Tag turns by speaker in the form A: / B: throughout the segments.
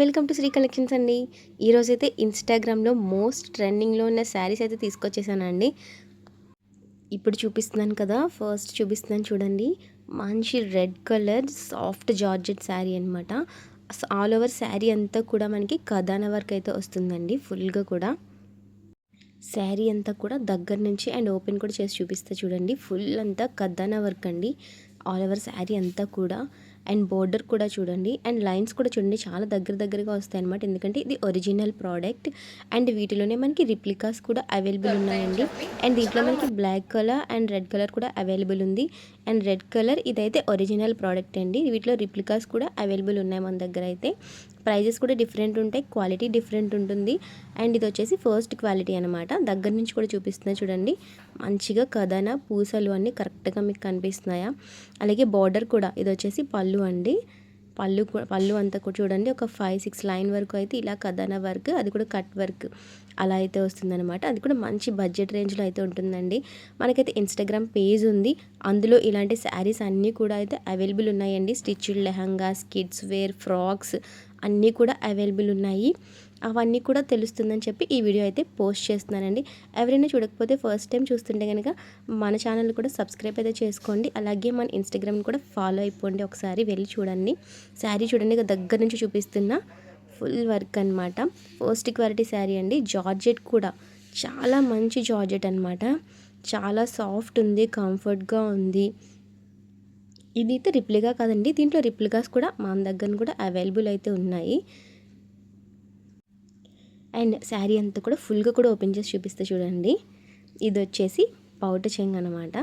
A: Welcome to Shri collections అండి. ఈరోజు అయితే ఇన్స్టాగ్రామ్లో మోస్ట్ ట్రెండింగ్లో ఉన్న శారీస్ అయితే తీసుకొచ్చేసానండి. ఇప్పుడు చూపిస్తున్నాను కదా ఫస్ట్ చూపిస్తున్నాను చూడండి. మంచి red colour soft georgette saree అనమాట ఆల్ ఓవర్ శారీ అంతా కూడా మనకి కథాన వర్క్ అయితే వస్తుందండి ఫుల్గా కూడా. శారీ అంతా కూడా దగ్గర నుంచి అండ్ ఓపెన్ కూడా చేసి చూపిస్తే చూడండి. ఫుల్ అంతా కథాన వర్క్ అండి. ఆల్ ఓవర్ శారీ అంతా కూడా. అండ్ బోర్డర్ కూడా చూడండి. అండ్ లైన్స్ కూడా చూడండి. చాలా దగ్గర దగ్గరగా వస్తాయి అనమాట ఎందుకంటే ఇది ఒరిజినల్ ప్రోడక్ట్. అండ్ వీటిలోనే మనకి రిప్లికాస్ కూడా అవైలబుల్ ఉన్నాయండి. అండ్ దీంట్లో మనకి black colour and red colour కూడా అవైలబుల్ ఉంది. అండ్ రెడ్ కలర్ ఇదైతే ఒరిజినల్ ప్రోడక్ట్ అండి. వీటిలో రిప్లికాస్ కూడా అవైలబుల్ ఉన్నాయి మన దగ్గర అయితే. ప్రైజెస్ కూడా డిఫరెంట్ ఉంటాయి క్వాలిటీ డిఫరెంట్ ఉంటుంది. అండ్ ఇది వచ్చేసి ఫస్ట్ క్వాలిటీ అనమాట దగ్గర నుంచి కూడా చూపిస్తున్నా చూడండి. మంచిగా కథన పూసలు అన్నీ కరెక్ట్గా మీకు కనిపిస్తున్నాయా? అలాగే బార్డర్ కూడా ఇది వచ్చేసి పళ్ళు అండి. పళ్ళు పళ్ళు అంతా కూడా చూడండి. ఒక ఫైవ్ సిక్స్ లైన్ వరకు అయితే ఇలా కథన వర్క్ అది కూడా కట్ వర్క్ అలా అయితే వస్తుందన్నమాట. అది కూడా మంచి బడ్జెట్ రేంజ్లో అయితే ఉంటుందండి. మనకైతే ఇన్స్టాగ్రామ్ పేజ్ ఉంది. అందులో ఇలాంటి శారీస్ అన్నీ కూడా అయితే అవైలబుల్ ఉన్నాయండి. Stitched lehengas kids wear frocks అన్నీ కూడా అవైలబుల్ ఉన్నాయి. అవన్నీ కూడా తెలుస్తుందని చెప్పి ఈ వీడియో అయితే పోస్ట్ చేస్తున్నానండి. ఎవరైనా చూడకపోతే ఫస్ట్ టైం చూస్తుంటే కనుక మన ఛానల్ కూడా సబ్స్క్రైబ్ అయితే చేసుకోండి. అలాగే మన ఇన్స్టాగ్రామ్ కూడా ఫాలో అయిపోండి ఒకసారి వెళ్ళి చూడండి. శారీ చూడండి దగ్గర నుంచి చూపిస్తున్నా ఫుల్ వర్క్ అనమాట ఫస్ట్ క్వాలిటీ శారీ అండి. జార్జెట్ కూడా. చాలా మంచి జార్జెట్ అనమాట చాలా సాఫ్ట్ ఉంది కంఫర్ట్గా ఉంది. ఇది అయితే రిప్లిగా కాదండి. దీంట్లో రిప్లికాస్ కూడా మన దగ్గర కూడా అవైలబుల్ అయితే ఉన్నాయి. అండ్ శారీ అంతా కూడా ఫుల్గా కూడా ఓపెన్ చేసి చూపిస్తే చూడండి. ఇది వచ్చేసి పౌట చెంగ్ అనమాట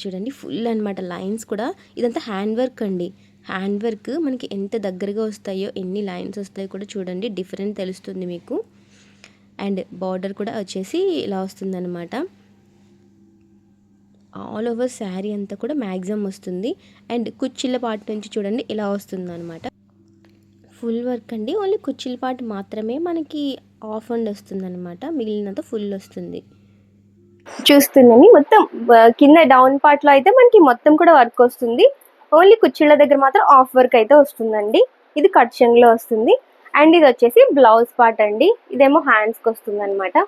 A: చూడండి ఫుల్ అనమాట లైన్స్ కూడా ఇదంతా హ్యాండ్ వర్క్ అండి. హ్యాండ్ వర్క్ మనకి ఎంత దగ్గరగా వస్తాయో ఎన్ని లైన్స్ వస్తాయో కూడా చూడండి. డిఫరెంట్ తెలుస్తుంది మీకు. అండ్ బార్డర్ కూడా వచ్చేసి ఇలా వస్తుందన్నమాట. ఆల్ ఓవర్ శారీ అంతా కూడా మ్యాక్సిమం వస్తుంది. అండ్ కుచ్చిళ్ళ పాటు నుంచి చూడండి ఇలా వస్తుంది అనమాట ఫుల్ వర్క్ అండి. ఓన్లీ కుచ్చిళ్ళ పాటు మాత్రమే మనకి ఆఫ్ అండ్ వస్తుంది అనమాట మిగిలినంత ఫుల్ వస్తుంది.
B: చూస్తుందని మొత్తం కింద డౌన్ పార్ట్లో అయితే మనకి మొత్తం కూడా వర్క్ వస్తుంది. ఓన్లీ కుర్చీల దగ్గర మాత్రం ఆఫ్ వర్క్ అయితే వస్తుందండి. ఇది కట్లో వస్తుంది. అండ్ ఇది వచ్చేసి బ్లౌజ్ పార్ట్ అండి. ఇదేమో హ్యాండ్స్కి వస్తుంది అనమాట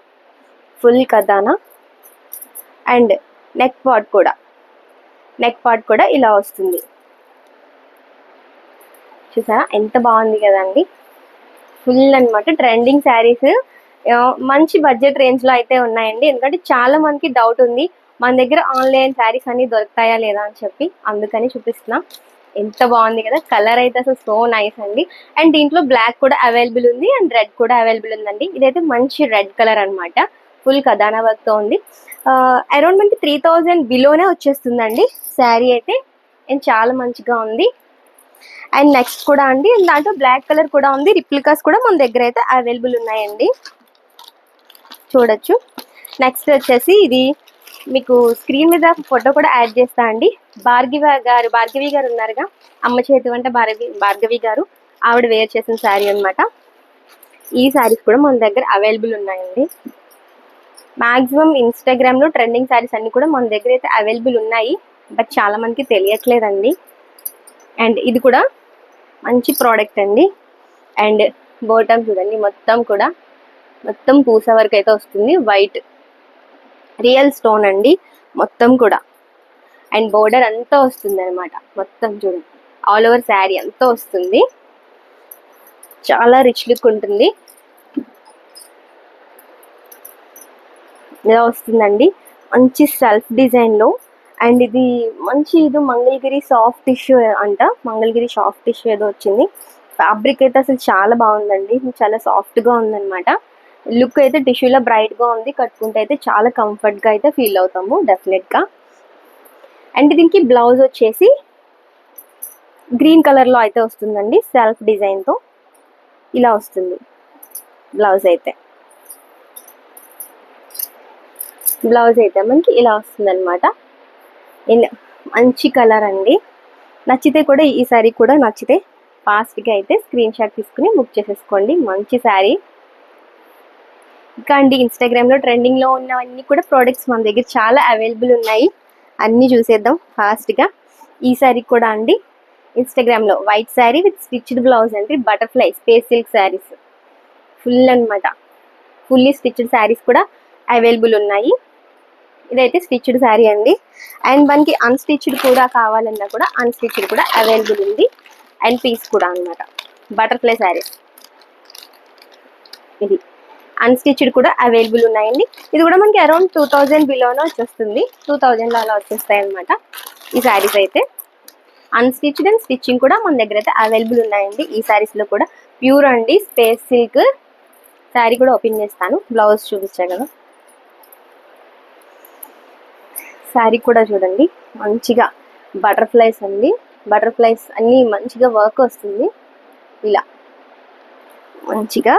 B: ఫుల్ కథానా? అండ్ నెక్ పార్ట్ కూడా. నెక్ పార్ట్ కూడా ఇలా వస్తుంది. చూసారా? ఎంత బాగుంది కదండి? ఫుల్ అనమాట ట్రెండింగ్ శారీస్ మంచి బడ్జెట్ రేంజ్లో అయితే ఉన్నాయండి. ఎందుకంటే చాలా మందికి డౌట్ ఉంది. మన దగ్గర ఆన్లైన్ శారీస్ అన్ని దొరుకుతాయా లేదా అని చెప్పి. అందుకని చూపిస్తున్నాం. ఎంత బాగుంది కదా? కలర్ అయితే అసలు సో నైస్ అండి. అండ్ దీంట్లో బ్లాక్ కూడా అవైలబుల్ ఉంది. అండ్ రెడ్ కూడా అవైలబుల్ ఉందండి. ఇదైతే మంచి రెడ్ కలర్ అనమాట ఫుల్ కథానా వర్క్తో ఉంది. అరౌండ్ మనకి త్రీ థౌజండ్ బిలోనే వచ్చేస్తుందండి. శారీ అయితే అండ్ చాలా మంచిగా ఉంది. అండ్ నెక్స్ట్ కూడా అండి దాంట్లో బ్లాక్ కలర్ కూడా ఉంది. రిప్లికాస్ కూడా మన దగ్గర అయితే అవైలబుల్ ఉన్నాయండి. చూడొచ్చు. నెక్స్ట్ వచ్చేసి ఇది మీకు స్క్రీన్ మీద ఫోటో కూడా యాడ్ చేస్తా అండి. భార్గవి గారు భార్గవి గారు ఉన్నారుగా. అమ్మ చేతి వంట భార్గవి భార్గవి గారు. ఆవిడ వేర్ చేసిన శారీ అనమాట ఈ శారీస్ కూడా మన దగ్గర అవైలబుల్ ఉన్నాయండి. మాక్సిమం ఇన్స్టాగ్రామ్లో ట్రెండింగ్ శారీస్ అన్ని కూడా మన దగ్గర అయితే అవైలబుల్ ఉన్నాయి. బట్ చాలామందికి తెలియట్లేదండి. అండ్ ఇది కూడా మంచి ప్రోడక్ట్ అండి. అండ్ బోటమ్ చూడండి మొత్తం కూడా మొత్తం పూస వరకు అయితే వస్తుంది. వైట్ రియల్ స్టోన్ అండి. మొత్తం కూడా. అండ్ బోర్డర్ అంతా వస్తుంది అనమాట మొత్తం చూడండి. ఆల్ ఓవర్ శారీ అంతా వస్తుంది. చాలా రిచ్ లుక్ ఉంటుంది. ఇలా వస్తుందండి. మంచి సెల్ఫ్ డిజైన్లో అండ్ ఇది మంచి ఇది మంగళగిరి సాఫ్ట్ టిష్యూ అంట. మంగళగిరి సాఫ్ట్ టిష్యూ ఏదో వచ్చింది. ఫ్యాబ్రిక్ అయితే అసలు చాలా బాగుందండి. చాలా సాఫ్ట్గా ఉందన్నమాట. లుక్ అయితే టిష్యూలో బ్రైట్గా ఉంది. కట్టుకుంటే అయితే చాలా కంఫర్ట్గా అయితే ఫీల్ అవుతాము డెఫినెట్గా అండ్ దీనికి బ్లౌజ్ వచ్చేసి గ్రీన్ కలర్లో అయితే వస్తుందండి సెల్ఫ్ డిజైన్తో ఇలా వస్తుంది బ్లౌజ్ అయితే. బ్లౌజ్ అయితే మనకి ఇలా వస్తుందన్నమాట. మంచి కలర్ అండి. నచ్చితే కూడా ఈ శారీ కూడా నచ్చితే ఫాస్ట్గా అయితే స్క్రీన్ షాట్ తీసుకుని బుక్ చేసేసుకోండి. మంచి శారీ ఇంకా అండి ఇన్స్టాగ్రామ్లో ట్రెండింగ్లో ఉన్నవన్నీ కూడా ప్రోడక్ట్స్ మన దగ్గర చాలా అవైలబుల్ ఉన్నాయి. అన్నీ చూసేద్దాం ఫాస్ట్గా. ఈ శారీ కూడా అండి. ఇన్స్టాగ్రామ్లో white sari with stitched blouse అండి. Butterfly space silk saris full అనమాట ఫుల్లీ స్టిచ్డ్ శారీస్ కూడా అవైలబుల్ ఉన్నాయి. ఇదైతే స్టిచ్డ్ శారీ అండి. అండ్ మనకి అన్స్టిచ్డ్ కూడా కావాలన్నా కూడా అన్స్టిచ్డ్ కూడా అవైలబుల్ ఉంది. అండ్ పీస్ కూడా అన్నమాట. బటర్ఫ్లై శారీస్ ఇది. అన్స్టిచ్డ్ కూడా అవైలబుల్ ఉన్నాయండి. ఇది కూడా మనకి అరౌండ్ టూ థౌజండ్ బిలోనే వచ్చేస్తుంది. టూ థౌజండ్లో అలా వచ్చేస్తాయి అనమాట ఈ శారీస్ అయితే. అన్స్టిచ్డ్ అండ్ స్టిచ్చింగ్ కూడా మన దగ్గర అయితే అవైలబుల్ ఉన్నాయండి. ఈ శారీస్లో కూడా. ప్యూర్ అండి. స్పేస్ సిల్క్ శారీ కూడా ఓపెన్ చేస్తాను. బ్లౌజ్ చూపించా కదా. శారీ కూడా చూడండి. మంచిగా బటర్ఫ్లైస్ అండి. బటర్ఫ్లైస్ అన్నీ మంచిగా వర్క్ వస్తుంది. ఇలా మంచిగా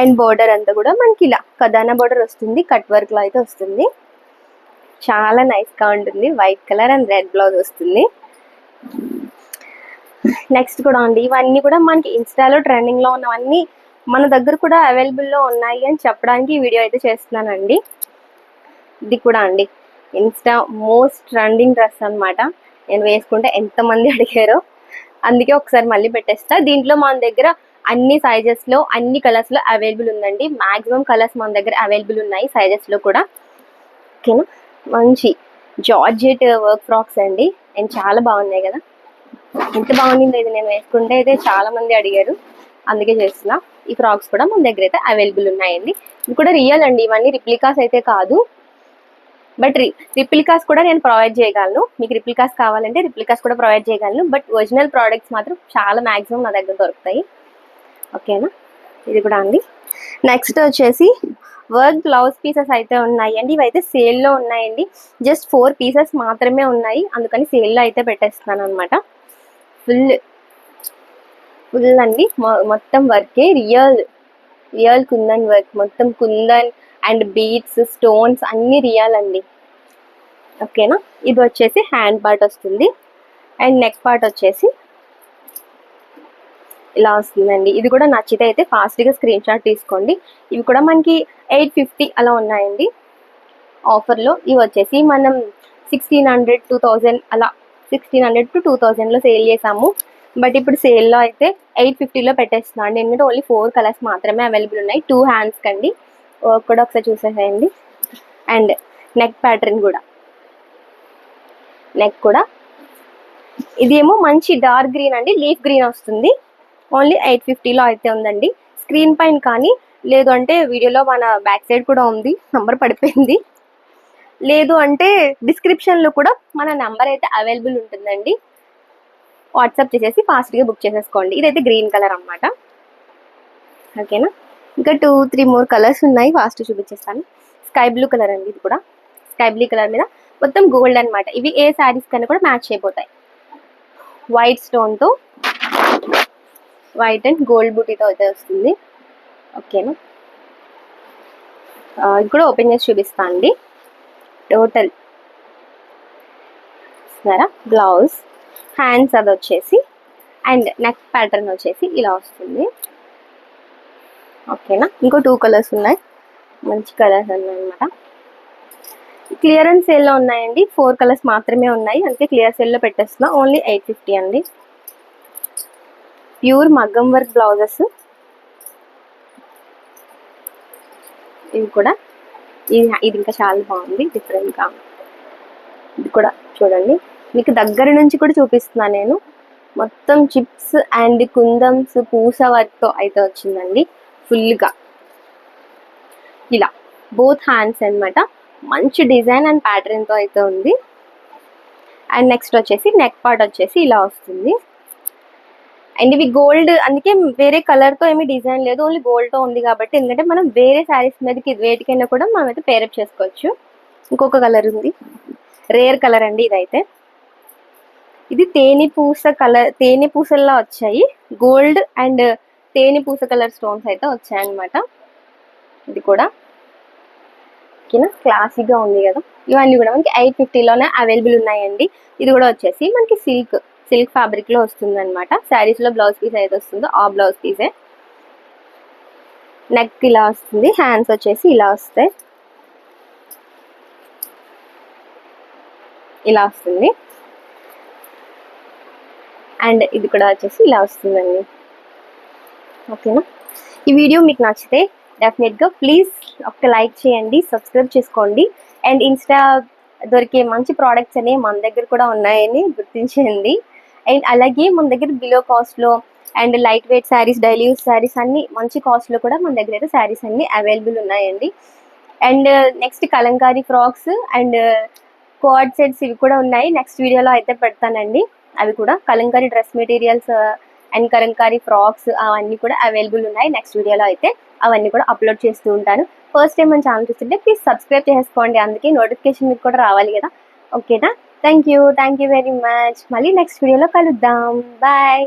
B: అండ్ బోర్డర్ అంతా కూడా మనకి ఇలా కదానా బోర్డర్ వస్తుంది. కట్ వర్క్లో అయితే వస్తుంది. చాలా నైస్గా ఉంటుంది. White colour and red blouse వస్తుంది. నెక్స్ట్ కూడా అండి. ఇవన్నీ కూడా మనకి ఇన్స్టాలో ట్రెండింగ్లో ఉన్నవన్నీ మన దగ్గర కూడా అవైలబుల్లో ఉన్నాయి అని చెప్పడానికి వీడియో అయితే చేస్తున్నానండి. ఇది కూడా అండి. ఇన్స్టా మోస్ట్ ట్రెండింగ్ డ్రెస్ అన్నమాట. నేను వేసుకుంటే ఎంతమంది అడిగారో అందుకే ఒకసారి మళ్ళీ పెట్టేస్తా. దీంట్లో మన దగ్గర అన్ని సైజెస్లో అన్ని కలర్స్లో అవైలబుల్ ఉందండి. మాక్సిమం కలర్స్ మన దగ్గర అవైలబుల్ ఉన్నాయి సైజెస్లో కూడా. ఓకేనా? మంచి జార్జెట్ వర్క్ ఫ్రాక్స్ అండి. అండ్ చాలా బాగున్నాయి కదా. ఎంత బాగుండిందో ఇది. నేను వేసుకుంటే అయితే చాలా మంది అడిగారు. అందుకే చేస్తున్నా. ఈ ఫ్రాక్స్ కూడా మన దగ్గర అయితే అవైలబుల్ ఉన్నాయండి. ఇది కూడా రియల్ అండి. ఇవన్నీ రిప్లికాస్ అయితే కాదు. బట్ రిప్లికాస్ కూడా నేను ప్రొవైడ్ చేయగలను. మీకు రిప్లికాస్ కావాలంటే రిప్లికాస్ కూడా ప్రొవైడ్ చేయగలను. బట్ ఒరిజినల్ ప్రోడక్ట్స్ మాత్రం చాలా మ్యాక్సిమం నా దగ్గర దొరుకుతాయి. ఓకేనా ఇది కూడా అండి నెక్స్ట్ వచ్చేసి వర్క్ బ్లౌజ్ పీసెస్ అయితే ఉన్నాయండి. ఇవైతే సేల్లో ఉన్నాయండి. జస్ట్ ఫోర్ పీసెస్ మాత్రమే ఉన్నాయి. అందుకని సేల్లో అయితే పెట్టేస్తున్నాను అనమాట ఫుల్ ఫుల్ అండి. మొ- మొత్తం వర్కే రియల్ రియల్ కుందన్ వర్క్ మొత్తం కుందన్ అండ్ బీడ్స్ స్టోన్స్ అన్నీ రియల్ అండి ఓకేనా? ఇది వచ్చేసి హ్యాండ్ పార్ట్ వస్తుంది. అండ్ నెక్ పార్ట్ వచ్చేసి ఇలా వస్తుందండి. ఇది కూడా నచ్చితే అయితే ఫాస్ట్గా స్క్రీన్ షాట్ తీసుకోండి. ఇవి కూడా మనకి ఎయిట్ ఫిఫ్టీ అలా ఉన్నాయండి. ఆఫర్లో ఇవి వచ్చేసి మనం సిక్స్టీన్ హండ్రెడ్ టూ థౌజండ్ అలా సిక్స్టీన్ హండ్రెడ్ టు టూ థౌజండ్లో సేల్ చేసాము. బట్ ఇప్పుడు సేల్లో అయితే ఎయిట్ ఫిఫ్టీలో పెట్టేస్తున్నాను. అండి ఎందుకంటే ఓన్లీ ఫోర్ కలర్స్ మాత్రమే అవైలబుల్ ఉన్నాయి. టూ హ్యాండ్స్ కండి వర్క్ కూడా ఒకసారి చూసేసేయండి. అండ్ నెక్ ప్యాటర్న్ కూడా. నెక్ కూడా. ఇదేమో మంచి డార్క్ గ్రీన్ అండి లీఫ్ గ్రీన్ వస్తుంది. ఓన్లీ ఎయిట్ ఫిఫ్టీలో అయితే ఉందండి. స్క్రీన్ పైన కానీ లేదు అంటే వీడియోలో మన బ్యాక్ సైడ్ కూడా ఉంది. నంబర్ పడిపోయింది. లేదు అంటే డిస్క్రిప్షన్లో కూడా మన నంబర్ అయితే అవైలబుల్ ఉంటుందండి. వాట్సాప్ చేసేసి ఫాస్ట్గా బుక్ చేసేసుకోండి. ఇదైతే గ్రీన్ కలర్ అన్నమాట. ఓకేనా ఇంకా టూ త్రీ మోర్ కలర్స్ ఉన్నాయి. ఫాస్ట్ చూపించేస్తాను. స్కై బ్లూ కలర్ అండి ఇది కూడా. స్కై బ్లూ కలర్ మీద మొత్తం గోల్డ్ అన్నమాట. ఇవి ఏ శారీస్ కన్నా కూడా మ్యాచ్ అయిపోతాయి. వైట్ స్టోన్తో వైట్ అండ్ గోల్డ్ బూటీతో అయితే వస్తుంది. ఓకేనా ఇది కూడా ఓపెన్ చేసి చూపిస్తా అండి. టోటల్ చూస్తున్నారా బ్లౌజ్ హ్యాండ్స్ అది వచ్చేసి అండ్ నెక్ ప్యాటర్న్ వచ్చేసి ఇలా వస్తుంది. ఓకేనా? ఇంకో టూ కలర్స్ ఉన్నాయి. మంచి కలర్స్ ఉన్నాయి క్లియరెన్స్ సేల్లో ఉన్నాయండి. ఫోర్ కలర్స్ మాత్రమే ఉన్నాయి. అందుకే క్లియర్ సేల్లో పెట్టేస్తున్నా. ఓన్లీ ఎయిట్ ఫిఫ్టీ అండి. ప్యూర్ మగ్గం వర్క్ బ్లౌజెస్ ఇది కూడా. ఇది ఇది ఇంకా చాలా బాగుంది. డిఫరెంట్గా ఇది కూడా చూడండి. మీకు దగ్గర నుంచి కూడా చూపిస్తున్నాను నేను. మొత్తం చిప్స్ అండ్ కుందమ్స్ పూస వర్క్తో అయితే వచ్చిందండి. ఫుల్గా. ఇలా. బోత్ హ్యాండ్స్ అన్నమాట. మంచి డిజైన్ అండ్ ప్యాటర్న్తో అయితే ఉంది. అండ్ నెక్స్ట్ వచ్చేసి నెక్ పార్ట్ వచ్చేసి ఇలా వస్తుంది. అండ్ ఇవి గోల్డ్ అందుకే వేరే కలర్తో ఏమీ డిజైన్ లేదు. ఓన్లీ గోల్డ్తో ఉంది కాబట్టి. ఎందుకంటే మనం వేరే శారీస్ మీదకి వేటికైనా కూడా మనం అయితే పేరప్ చేసుకోవచ్చు. ఇంకొక కలర్ ఉంది. రేర్ కలర్ అండి ఇదైతే. ఇది తేనె పూస కలర్ తేనె పూసల్లా వచ్చాయి. గోల్డ్ అండ్ తేనె పూస కలర్ స్టోన్స్ అయితే వచ్చాయన్నమాట. ఇది కూడా. ఓకేనా? క్లాసిక్గా ఉంది కదా. ఇవన్నీ కూడా మనకి ఎయిట్ ఫిఫ్టీలోనే అవైలబుల్ ఉన్నాయండి. ఇది కూడా వచ్చేసి మనకి సిల్క్ సిల్క్ ఫ్యాబ్రిక్లో వస్తుందన్నమాట. వస్తుంది అనమాట బ్లౌజ్ పీస్ అయితే వస్తుందో ఆ బ్లౌజ్ పీసే నెక్ ఇలా వస్తుంది హ్యాండ్స్ వచ్చేసి ఇలా వస్తాయి. ఇలా వస్తుంది. అండ్ ఇది కూడా వచ్చేసి ఇలా వస్తుందండి. ఓకేనా ఈ వీడియో మీకు నచ్చితే డెఫినెట్గా ప్లీజ్ ఒక లైక్ చేయండి సబ్స్క్రైబ్ చేసుకోండి. అండ్ ఇన్స్టా దొరికే మంచి ప్రోడక్ట్స్ అనేవి మన దగ్గర కూడా ఉన్నాయని గుర్తించండి. అండ్ అలాగే మన దగ్గర బిలో కాస్ట్లో and light weight saris daily use saris అన్ని మంచి కాస్ట్లో కూడా మన దగ్గర అయితే శారీస్ అన్ని అవైలబుల్ ఉన్నాయండి. And next kalamkari frocks and coord sets ఇవి కూడా ఉన్నాయి. నెక్స్ట్ వీడియోలో అయితే పెడతానండి. అవి కూడా kalamkari dress materials and kalamkari frocks అవన్నీ కూడా అవైలబుల్ ఉన్నాయి. నెక్స్ట్ వీడియోలో అయితే అవన్నీ కూడా అప్లోడ్ చేస్తూ ఉంటాను. ఫస్ట్ టైం మన ఛానల్ చూస్తుంటే ప్లీజ్ సబ్స్క్రైబ్ చేసుకోండి. అందుకే నోటిఫికేషన్ మీకు కూడా రావాలి కదా. ఓకేనా? Thank you. Thank you very much. మళ్ళీ నెక్స్ట్ వీడియోలో కలుద్దాం. బాయ్.